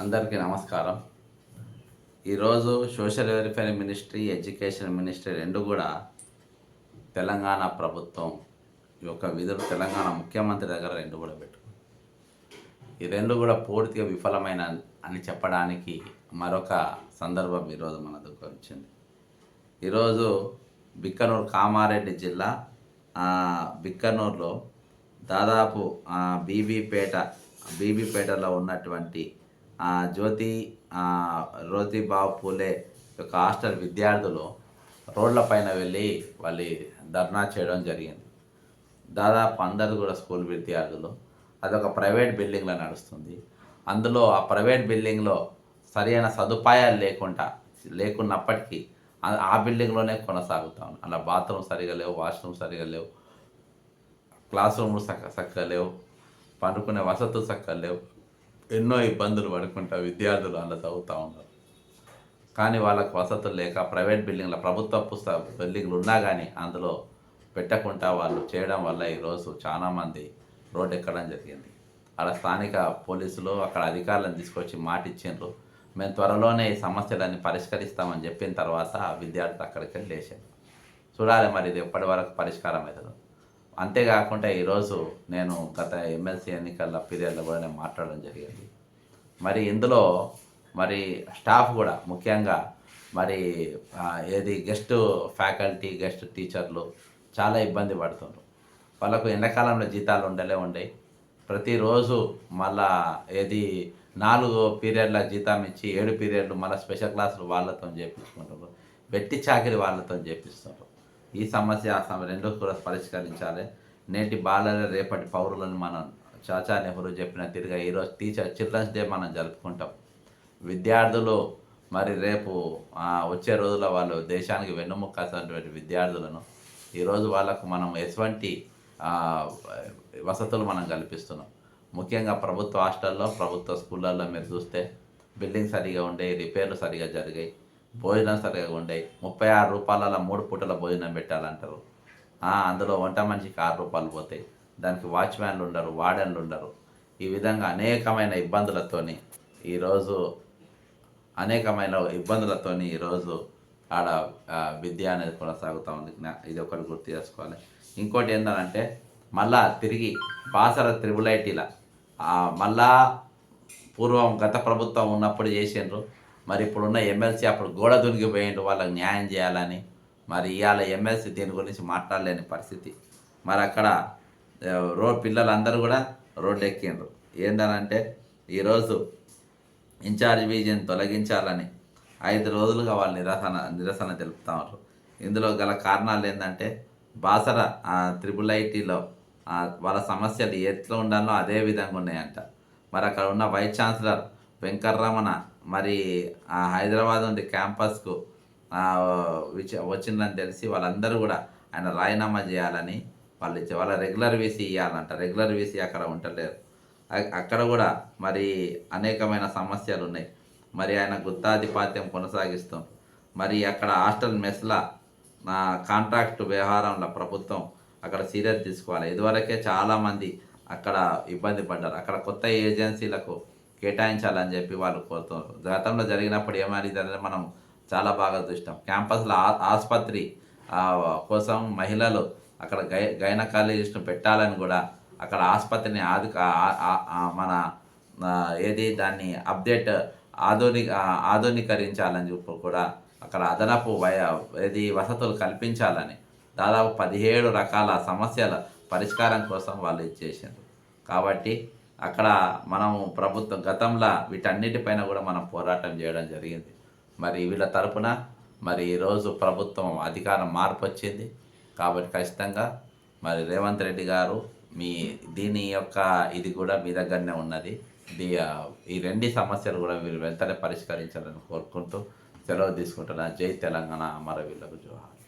అందరికీ నమస్కారం. ఈరోజు social welfare ministry education ministry రెండు కూడా తెలంగాణ ప్రభుత్వం యొక్క విధులు తెలంగాణ ముఖ్యమంత్రి దగ్గర రెండు కూడా పెట్టుకుంది. ఈ రెండు కూడా పూర్తిగా విఫలమైన అని చెప్పడానికి మరొక సందర్భం ఈరోజు మన దగ్గర వచ్చింది. ఈరోజు బిక్కనూరు కామారెడ్డి జిల్లా బిక్కనూరులో దాదాపు బీబీపేట బీబీపేటలో ఉన్నటువంటి జ్యోతి ఆ, జ్యోతిబాబు పూలే యొక్క హాస్టల్ విద్యార్థులు రోడ్లపైన వెళ్ళి వాళ్ళు ధర్నా చేయడం జరిగింది. దాదాపు అందరు కూడా స్కూల్ విద్యార్థులు. అదొక ప్రైవేట్ బిల్డింగ్లో నడుస్తుంది. అందులో ఆ ప్రైవేట్ బిల్డింగ్లో సరైన సదుపాయాలు లేకుండా లేకున్నప్పటికీ ఆ- బిల్డింగ్లోనే కొనసాగుతా. అలా బాత్రూమ్ సరిగా లేవు వాష్రూమ్ సరిగా లేవు క్లాస్ రూమ్లు సక్క చక్కగా లేవు పండుకునే వసతులు చక్కగా లేవు. ఎన్నో ఇబ్బందులు పడుకుంటా విద్యార్థులు అలా చదువుతూ ఉన్నారు. కానీ వాళ్ళకు వసతులు లేక ప్రైవేట్ బిల్డింగ్ల ప్రభుత్వ పుస్తక బిల్డింగ్లు ఉన్నా కానీ అందులో పెట్టకుండా వాళ్ళు చేయడం వల్ల ఈరోజు చాలామంది రోడ్డు ఎక్కడం జరిగింది. అక్కడ స్థానిక పోలీసులు అక్కడ అధికారులను తీసుకొచ్చి మాట ఇచ్చిండ్రు మేము త్వరలోనే ఈ సమస్యలన్నీ పరిష్కరిస్తామని చెప్పిన తర్వాత ఆ విద్యార్థులు అక్కడికి వెళ్ళి లేచారు చూడాలి మరి ఇది ఎప్పటి వరకు పరిష్కారం అవుతుందో. అంతేకాకుండా ఈరోజు నేను గత ఎమ్మెల్సీ ఎన్నికల పీరియడ్లో కూడా నేను మాట్లాడడం జరిగింది. మరి ఇందులో మరి స్టాఫ్ కూడా ముఖ్యంగా మరి ఏది గెస్ట్ ఫ్యాకల్టీ గెస్ట్ టీచర్లు చాలా ఇబ్బంది పడుతున్నారు వాళ్ళకు ఎండాకాలంలో జీతాలు ఉండలే ఉండే. ప్రతిరోజు మళ్ళా ఏది నాలుగు పీరియడ్ల జీతం ఇచ్చి ఏడు పీరియడ్లు మళ్ళీ స్పెషల్ క్లాసులు వాళ్ళతో చేపించుకుంటారు వెట్టి చాకిరి వాళ్ళతో చేపిస్తున్నారు ఈ సమస్య ఆ సమస్య రెండు కూడా పరిష్కరించాలి. నేటి బాలలే రేపటి పౌరులను మనం చాచా నెహ్రూ చెప్పిన తిరిగా ఈరోజు టీచర్ చిల్డ్రన్స్ డే మనం జరుపుకుంటాం. విద్యార్థులు మరి రేపు వచ్చే రోజుల్లో వాళ్ళు దేశానికి వెన్నుముక్కటువంటి విద్యార్థులను ఈరోజు వాళ్ళకు మనం ఎటువంటి వసతులు మనం కల్పిస్తున్నాం. ముఖ్యంగా ప్రభుత్వ హాస్టల్లో ప్రభుత్వ స్కూళ్ళల్లో మీరు చూస్తే బిల్డింగ్ సరిగా ఉండే రిపేర్లు సరిగా జరిగాయి. భోజనం సరిగా ఉండేవి ముప్పై ఆరు రూపాయల మూడు పూటల భోజనం పెట్టాలంటారు. అందులో వంట మనిషికి ఆరు రూపాయలు పోతాయి. దానికి వాచ్మ్యాన్లు ఉండరు వార్డెన్లు ఉండరు. ఈ విధంగా అనేకమైన ఇబ్బందులతోని ఈరోజు అనేకమైన ఇబ్బందులతోని ఈరోజు ఆడ విద్య అనేది కొనసాగుతూ ఉంది. ఇది ఒకటి గుర్తు చేసుకోవాలి. ఇంకోటి ఏంటంటే మళ్ళా తిరిగి బాసర త్రిబుల్ ఐటీల మళ్ళా పూర్వం గత ప్రభుత్వం ఉన్నప్పుడు చేసిండ్రు. మరి ఇప్పుడున్న ఎమ్మెల్సీ అప్పుడు గోడ దునిగిపోయిండు వాళ్ళకి న్యాయం చేయాలని. మరి ఇవాళ ఎమ్మెల్సీ దీని గురించి మాట్లాడలేని పరిస్థితి. మరి అక్కడ రో పిల్లలందరూ కూడా రోడ్లు ఎక్కిండ్రు ఏంటనంటే ఈరోజు ఇన్ఛార్జ్ బీజీని తొలగించాలని ఐదు రోజులుగా వాళ్ళు నిరసన నిరసన తెలుపుతా ఉన్నారు. ఇందులో గల కారణాలు ఏంటంటే బాసర త్రిబుల్ ఐటీలో వాళ్ళ సమస్యలు ఎట్లా ఉండాలో అదే విధంగా ఉన్నాయంట. మరి అక్కడ ఉన్న వైస్ ఛాన్సలర్ వెంకటరమణ మరి ఆ హైదరాబాద్ నుండి క్యాంపస్కు విచ- వచ్చిందని తెలిసి వాళ్ళందరూ కూడా ఆయన రాయనామా చేయాలని వాళ్ళు ఇచ్చే వాళ్ళ రెగ్యులర్ వీసీ ఇవ్వాలంట రెగ్యులర్ వీసీ అక్కడ ఉండలేరు అక్కడ కూడా మరి అనేకమైన సమస్యలు ఉన్నాయి మరి ఆయన గుత్తాధిపత్యం కొనసాగిస్తాం. మరి అక్కడ హాస్టల్ మెస్ల నా కాంట్రాక్ట్ వ్యవహారంలో ప్రభుత్వం అక్కడ సీరియస్ తీసుకోవాలి. ఇదివరకే చాలామంది అక్కడ ఇబ్బంది పడ్డారు. అక్కడ కొత్త ఏజెన్సీలకు కేటాయించాలని చెప్పి వాళ్ళు కోరుతున్నారు గతంలో జరిగినప్పుడు ఏమైందంటే మనం చాలా బాగా చూసినాం. క్యాంపస్లో ఆ- ఆసుపత్రి కోసం మహిళలు అక్కడ గై గైనకాలజిస్ట్ను పెట్టాలని కూడా అక్కడ ఆసుపత్రిని ఆది మన ఏది దాన్ని అప్డేట్ ఆధునిక ఆధునీకరించాలని చెప్పి కూడా అక్కడ అదనపు వయ ఏది వసతులు కల్పించాలని దాదాపు పదిహేడు రకాల సమస్యల పరిష్కారం కోసం వాళ్ళు ఇచ్చేసారు కాబట్టి అక్కడ మనము ప్రభుత్వం గతంలో వీటన్నిటిపైన కూడా మనం పోరాటం చేయడం జరిగింది. మరి వీళ్ళ తరపున మరి ఈరోజు ప్రభుత్వం అధికారం మార్పు వచ్చింది. కాబట్టి ఖచ్చితంగా మరి రేవంత్ రెడ్డి గారు మీ దీని యొక్క ఇది కూడా మీ దగ్గరనే ఉన్నది. దీ ఈ రెండు సమస్యలు కూడా మీరు వెంటనే పరిష్కరించాలని కోరుకుంటూ సెలవు తీసుకుంటున్నా. జై తెలంగాణ అమరవీరులకు జోహార్